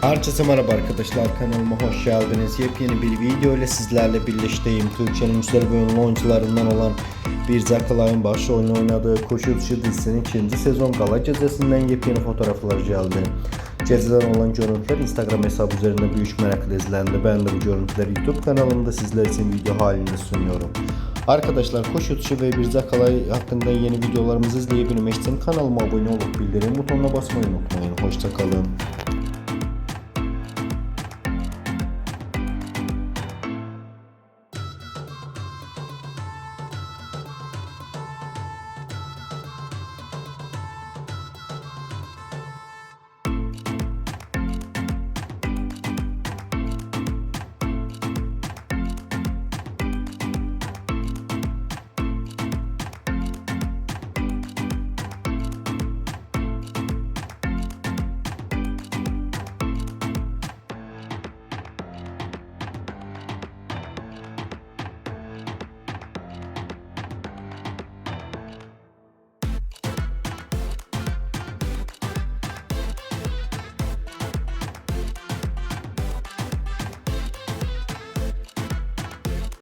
Herkese merhaba arkadaşlar kanalıma hoş geldiniz. Yepyeni bir video ile sizlerle birlikteyim. Türkiye'nin güzel ve oyuncularından olan bir Zakalay'ın başrolünü oynadığı Koşu Dışı dizisinin ikinci sezon gala gecesinden yepyeni fotoğraflar geldi. Geceden olan görüntüler Instagram hesabı üzerinde büyük merakla izlendi. Ben de bu görüntüleri YouTube kanalımda sizler için video halinde sunuyorum. Arkadaşlar Koşu Dışı ve bir Zakalay hakkında yeni videolarımızı izleyebilmek için kanalıma abone olup bildirim butonuna basmayı unutmayın. Hoşçakalın.